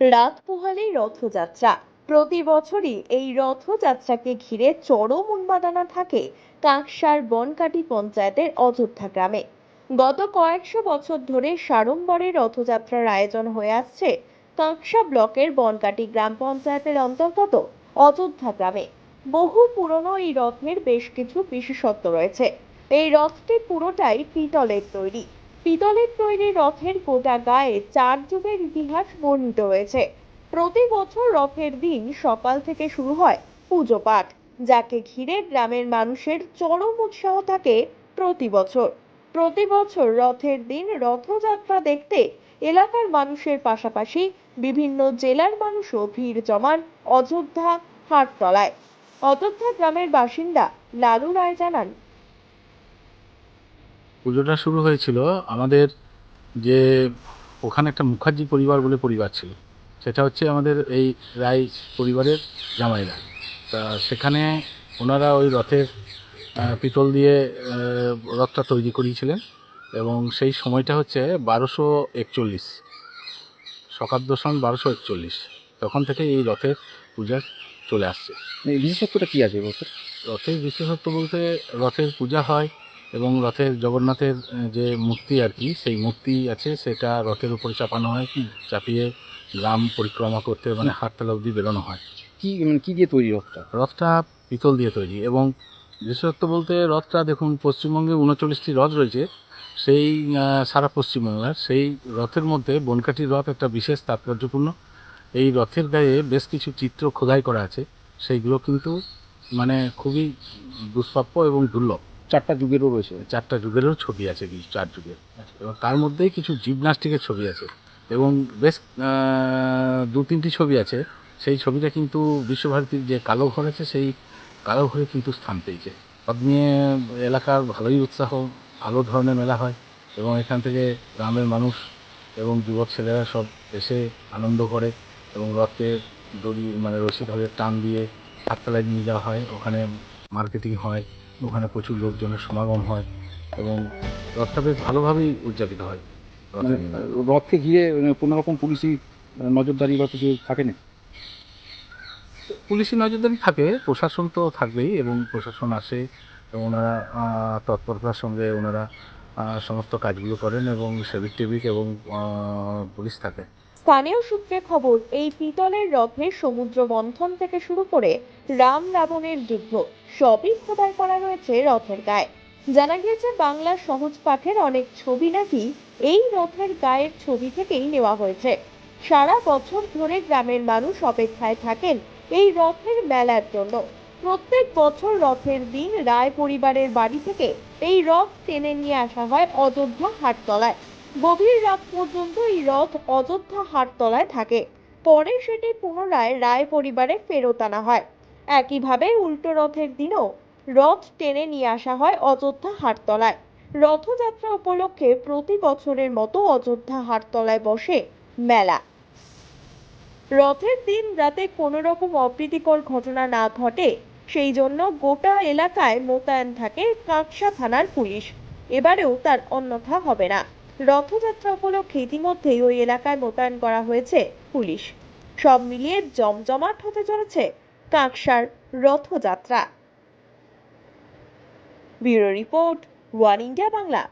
রাত পোহালেই রথযাত্রা। প্রতি বছরই এই রথযাত্রাকে ঘিরে চরম উন্মাদনা থাকে কাঁকসার বনকাটি পঞ্চায়েতের অযোধ্যা গ্রামে। গত কয়েকশো বছর ধরে সাড়ম্বরে রথযাত্রার আয়োজন হয়ে আসছে কাঁকসা ব্লকের বনকাটি গ্রাম পঞ্চায়েতের অন্তর্গত অযোধ্যা গ্রামে। বহু পুরনো এই রথের বেশ কিছু বিশেষত্ব রয়েছে। এই রথটি পুরোটাই পিতলের তৈরি। পিতলের তৈরি রথের গোটা গায়ে চার যুগের ইতিহাস বর্ণিত রয়েছে প্রতি বছর রথের দিন সকাল থেকে শুরু হয় পুজো পাঠ, যাকে ঘিরে গ্রামের মানুষের চরম উৎসাহ থাকে প্রতি বছর। প্রতি বছর রথের দিন রথযাত্রা দেখতে এলাকার মানুষের পাশাপাশি বিভিন্ন জেলার মানুষও ভিড় জমান অযোধ্যা হাটতলায়। অযোধ্যা গ্রামের বাসিন্দা লালু রায় জানান পুজোটা শুরু হয়েছিল আমাদের যে ওখানে একটা মুখার্জি পরিবার বলে পরিবার ছিল। সেটা হচ্ছে আমাদের এই রায় পরিবারের জামাইরা। তা সেখানে ওনারা ওই রথের পিতল দিয়ে রথটা তৈরি করিয়েছিলেন এবং সেই সময়টা হচ্ছে বারোশো একচল্লিশ। শকাব্দ সন বারোশো একচল্লিশ। তখন থেকে এই রথের পূজা চলে আসছে। এই বিশেষত্বটা কী আছে এবছর রথের বিশেষত্ব বলতে রথের পূজা হয় এবং রথের জগন্নাথের যে মূর্তি আর কি সেই মূর্তি আছে সেটা রথের উপরে চাপানো হয় চাপিয়ে গ্রাম পরিক্রমা করতে মানে হাটতলা অবধি বেরোনো হয়। কি কী দিয়ে তৈরি রথটা? রথটা পিতল দিয়ে তৈরি এবং বিশেষত্ব বলতে রথটা দেখুন পশ্চিমবঙ্গে উনচল্লিশটি রথ রয়েছে সেই সারা পশ্চিমবাংলার সেই রথের মধ্যে বনকাঠি রথ একটা বিশেষ তাৎপর্যপূর্ণ। এই রথের গায়ে বেশ কিছু চিত্র খোদাই করা আছে সেইগুলো কিন্তু মানে খুবই দুষ্প্রাপ্য এবং দুর্লভ। চারটা যুগেরও রয়েছে। চারটা যুগেরও ছবি আছে কি চার যুগের। এবং তার মধ্যেই কিছু জিমনাস্টিকের ছবি আছে। এবং বেশ দু তিনটি ছবি আছে। সেই ছবিটা কিন্তু বিশ্বভারতীর যে কালো ঘর আছে, সেই কালো ঘরে কিন্তু স্থান পেয়েছে। সব নিয়ে এলাকার ভালোই উৎসাহ, ভালো ধরনের মেলা হয়। এবং এখান থেকে গ্রামের মানুষ এবং যুবক ছেলেরা সব এসে আনন্দ করে এবং রথে দড়ি মানে রশি ধরে টান দিয়ে হাততলায় নিয়ে যাওয়া হয়। ওখানে মার্কেটিং হয় ওখানে প্রচুর লোকজনের সমাগম হয় এবং রথটা বেশ ভালোভাবেই উদযাপিত হয় মানে। রথকে ঘিরে মানে কোনো রকম পুলিশি নজরদারি বা কিছু থাকে না পুলিশি নজরদারি থাকে প্রশাসন তো থাকবেই এবং প্রশাসন আসে এবং ওনারা তৎপরতার সঙ্গে ওনারা সমস্ত কাজগুলো করেন এবং সেবিক টেবিক এবং পুলিশ থাকে স্থানীয় সূত্রে খবর, এই পিতলের রথে সমুদ্র মন্থন থেকে শুরু করে রাম রাবণের যুদ্ধ সবই খোদাই করা রয়েছে রথের গায়ে। জানা গিয়েছে, বাংলার সহজ পাঠের অনেক ছবি নাকি এই রথের গায়ের ছবি থেকেই নেওয়া হয়েছে। সারা বছর ধরে গ্রামের মানুষ অপেক্ষায় থাকেন এই রথের মেলার জন্য। প্রত্যেক বছর রথের দিন রায় পরিবারের বাড়ি থেকে এই রথ টেনে নিয়ে আসা হয় অযোধ্যা হাটতলায়। গভীর রাত পর্যন্ত এই রথ অযোধ্যা হাটতলায় থাকে। পরে সেটি পুনরায় রায় পরিবারে ফেরত আনা হয়। একইভাবে উল্টো রথের দিনও রথ টেনে নিয়ে আসা হয় অযোধ্যা হাটতলায়। রথযাত্রা উপলক্ষে প্রতি বছরের মতো অযোধ্যা হাটতলায় বসে মেলা। রথের দিন রাতে কোনো রকম অপ্রীতিকর ঘটনা না ঘটে, সেই জন্য গোটা এলাকায় মোতায়েন থাকে কাকসা থানার পুলিশ। এবারেও তার অন্যথা হবে না। রথযাত্রা উপলক্ষে ইতিমধ্যেই ওই এলাকায় মোতায়েন করা হয়েছে পুলিশ। সব মিলিয়ে জমজমাট হতে চলেছে Kaksar Rath Yatra. Bureau report, one India Bangla.